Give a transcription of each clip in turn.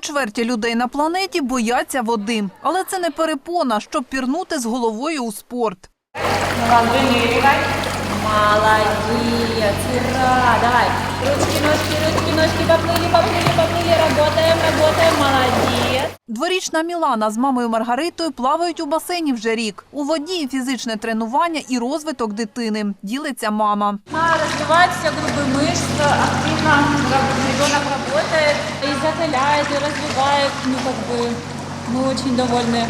чверті людей на планеті бояться води, але це не перепона, щоб пірнути з головою у спорт. Молодец, ура, давай. Ручки, ножки, ручки, ножки, поплыли, поплыли, поплыли, работаем, работаем, молодец. Дворічна Мілана з мамою Маргаритою плавають у басейні вже рік. У воді і фізичне тренування і розвиток дитини. Ділиться мама. А, Развивать все группы мышц, активно раб- ребенок работает, и закаляет, и развивает, ну как бы мы очень довольны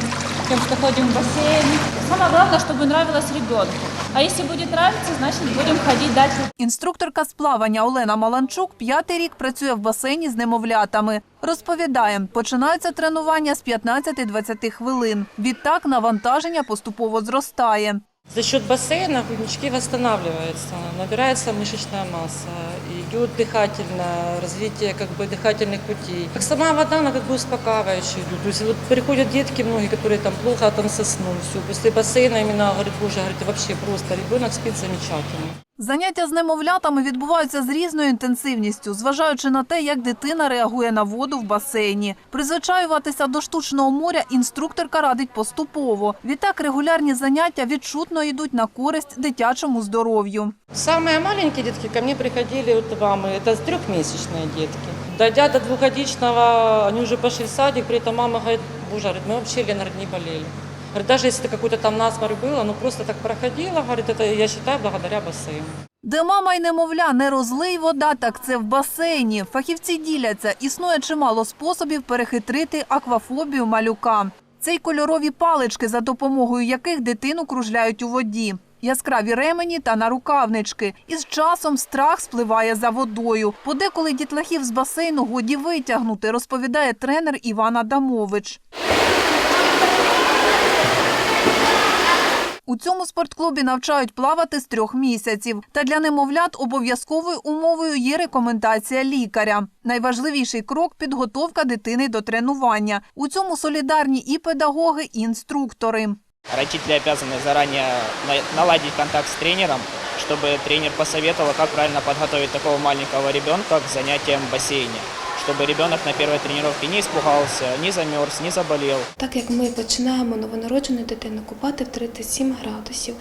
тем, что ходим в бассейн. Самое главное, чтобы нравилось ребенку. А если будет нравиться, значит будем ходить дальше. Інструкторка з плавання Олена Маланчук п'ятий рік працює в басейні з немовлятами. Розповідає, починаються тренування з 15-20 хвилин. Відтак навантаження поступово зростає. За счет бассейна груднички восстанавливаются, набирается мышечная масса, идет дыхательное, развитие как бы дыхательных путей. Как сама вода, она как бы успокаивающая. идет. То есть вот приходят детки многие, которые там плохо там соснут, все. После бассейна именно, говорит, боже, говорит, вообще просто ребенок спит замечательно. Заняття з немовлятами відбуваються з різною інтенсивністю, зважаючи на те, як дитина реагує на воду в басейні. Призвичаюватися до штучного моря інструкторка радить поступово. Відтак регулярні заняття відчутно йдуть на користь дитячому здоров'ю. Самые маленькие детки ко мне приходили, вот мамы, это трехмесячные детки. Дойдя до двухгодичного, они уже пошли в садик, при этом мама говорит, боже, говорит, мы вообще, Лена, говорит, не болели. Говорит, даже если какой-то там насморк было, ну просто так проходило, говорит, это я считаю благодаря бассейну. Де мама й немовля не розлий вода, так це в басейні. Фахівці діляться. Існує чимало способів перехитрити аквафобію малюка. Це й кольорові палички, за допомогою яких дитину кружляють у воді. Яскраві ремені та нарукавнички. Із часом страх спливає за водою. Подеколи дітлахів з басейну годі витягнути, розповідає тренер Іван Адамович. У цьому спортклубі навчають плавати з трьох місяців. Та для немовлят обов'язковою умовою є рекомендація лікаря. Найважливіший крок підготовка дитини до тренування. У цьому солідарні і педагоги, і інструктори. Родители обязаны заранее на- наладить контакт с тренером, чтобы тренер посоветовал, как правильно подготовить такого маленького ребенка к занятиям в бассейне, чтобы ребенок на первой тренировке не испугался, не замерз, не заболел. Так як ми починаємо новонароджену дитину купати в 37 градусів,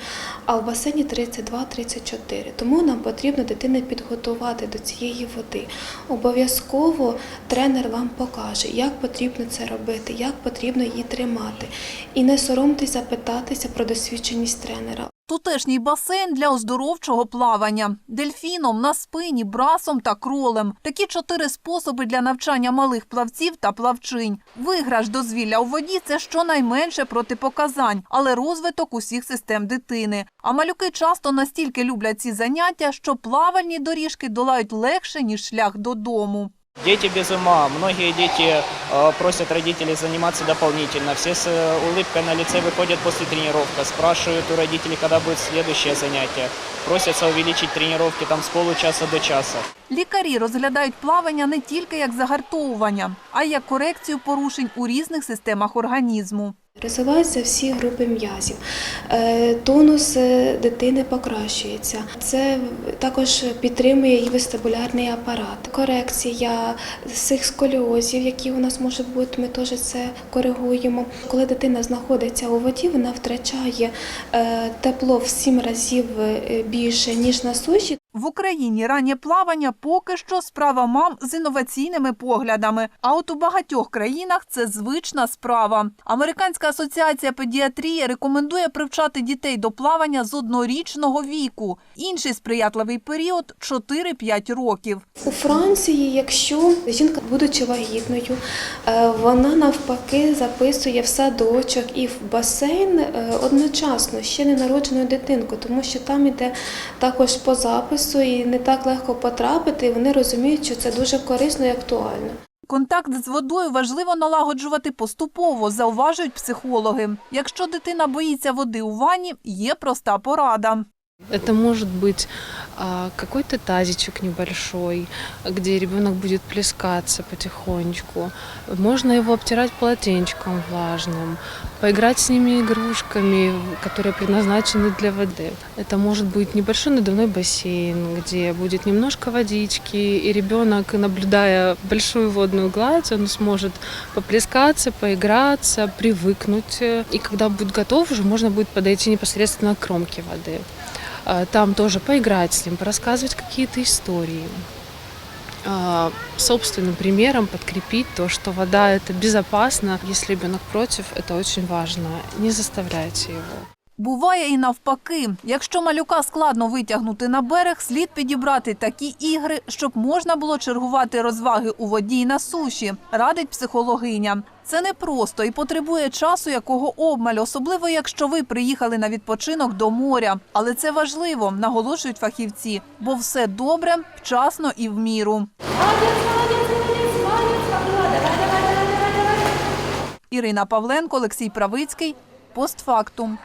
а в басейні 32-34, тому нам потрібно дитину підготувати до цієї води. Обов'язково тренер вам покаже, як потрібно це робити, як потрібно її тримати. І не соромтесь запитатися про досвідченість тренера. Тутешній басейн для оздоровчого плавання. Дельфіном, на спині, брасом та кролем. Такі чотири способи для навчання малих плавців та плавчинь. Виграш дозвілля у воді – це щонайменше протипоказань, але розвиток усіх систем дитини. А малюки часто настільки люблять ці заняття, що плавальні доріжки долають легше, ніж шлях додому. Дети без ума, многие дети э, просят родителей заниматься дополнительно. Все с э, улыбкой на лице выходят после тренировки, спрашивают у родителей, когда будет следующее занятие. Просятся увеличить тренировки там с получаса до часа. Лікарі розглядають плавання не тільки як загартовування, а й як корекцію порушень у різних системах організму. Розвиваються всі групи м'язів, Е, тонус е, дитини покращується. Це також підтримує і вестибулярний апарат. Корекція цих сколіозів, які у нас можуть бути, ми теж це коригуємо. Коли дитина знаходиться у воді, вона втрачає е, тепло в сім разів більше ніж на суші. В Україні раннє плавання поки що справа мам з інноваційними поглядами. А от у багатьох країнах це звична справа. Американська асоціація педіатрії рекомендує привчати дітей до плавання з однорічного віку. Інший сприятливий період 4-5 років. У Франції, якщо жінка, будучи вагітною, е, вона навпаки записує в садочок і в басейн е, одночасно ще ненароджену дитинку, тому що там іде також по запису і не так легко потрапити. І вони розуміють, що це дуже корисно і актуально. Контакт з водою важливо налагоджувати поступово, зауважують психологи. Якщо дитина боїться води у ванні, є проста порада. Это может быть а, какой-то тазичек небольшой, где ребенок будет плескаться потихонечку. Можно его обтирать полотенчиком влажным, поиграть с ними игрушками, которые предназначены для воды. Это может быть небольшой надувной бассейн, где будет немножко водички, и ребенок, наблюдая большую водную гладь, он сможет поплескаться, поиграться, привыкнуть. И когда будет готов, уже можно будет подойти непосредственно к кромке воды. А, Там тоже поиграть с ним, порассказывать какие-то истории. А, Собственным примером подкрепить то, что вода это безопасно. Если ребенок против, это очень важно. Не заставляйте его. Буває і навпаки. Якщо малюка складно витягнути на берег, слід підібрати такі ігри, щоб можна було чергувати розваги у воді й на суші, радить психологиня. Це непросто і потребує часу, якого обмаль, особливо якщо ви приїхали на відпочинок до моря. Але це важливо, наголошують фахівці, бо все добре, вчасно і в міру. Ірина Павленко, Олексій Правицький. Постфактум.